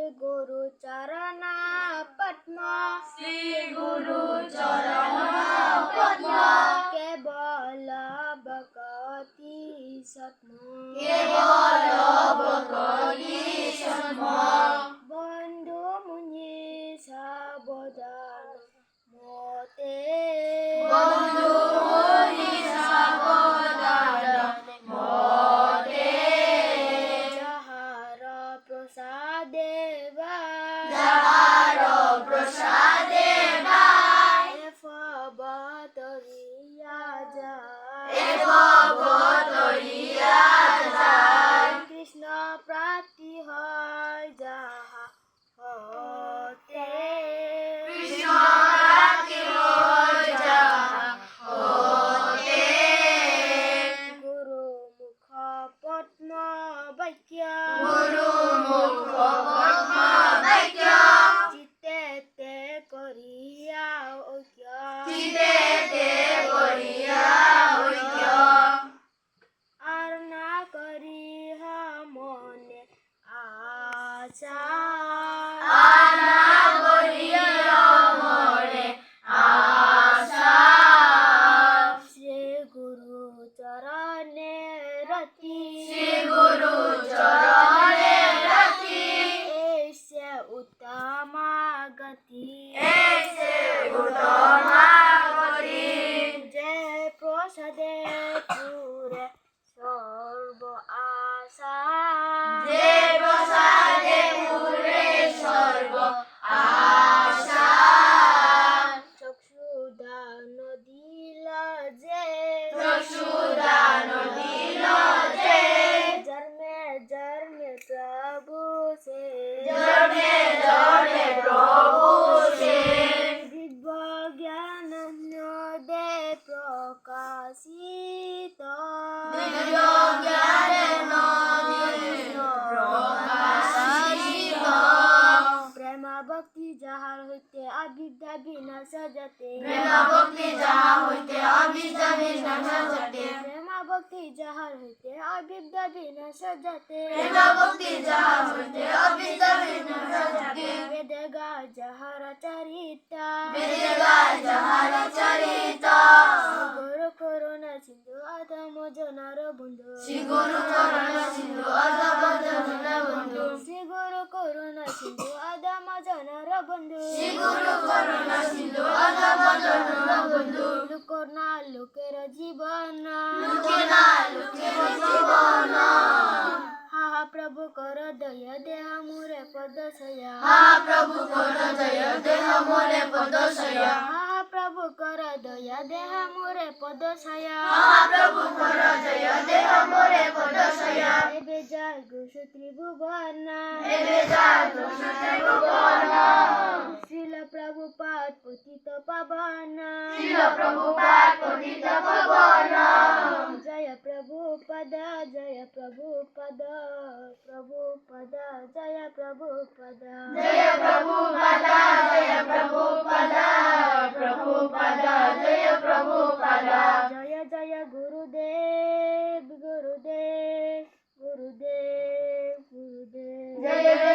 गुरु चरण पद्म। श्री गुरु चरण पद्म। केवल भगति सत्म। केवल যায়। কৃষ্ণ প্রাপ্তি হয় যাহা হতে। কৃষ্ণ রাতি হয় যাহা হতে। গুরু মুখ পদ্ম বাক্য। গুরু মুখ পদ্ম বাক্য। চিতে করিয়া ঐক্য। চিতেতে Tchau. ভক্তি যাহার হইতে আবিদ্যা বিনাশ যাতে প্রেম ভক্তি যাহা হইতে অবিদ্যা বিনাশ যাতে প্রেম ভক্তি যাহার হইতে আবিদ্যা বিনাশ যাতে প্রেম ভক্তি যাহা হইতে অবিদ্যা বিনাশ যাতে বেদে গা যাহার চারিতা। বেদে গায় যাহার চরিত। গুরু করুণা সিন্ধু আদম জনার বন্ধু। শ্রী গুরু করুণা সিন্ধু আদম জনার বন্ধু। শ্রী গুরু করুণা সিন্ধু বন্ধু। লুকর না লোকের জীবন। লুকে লুকে হা হা প্রভু কর দয়া দেহ মুরে পদ সয়া হা প্রভু কর জয় দেহ মোরে পদ সয়া হা প্রভু কর দয়া দেহ মুরে পদ সয়া হা প্রভু কর জয় দেহ মোরে পদ সয়া এবে যায় গুসু ত্রিভুবন। এবে যায় প্রসূতি ভুবন শিল প্রভু পাদ पवन। शिव जय प्रभु पद जय प्रभुपद जय प्रभु पद। जय प्रभु पद जय प्रभु पद प्रभु पद जय प्रभु पद। जय जय गुरुदेव गुरुदेव गुरुदेव गुरुदेव। जय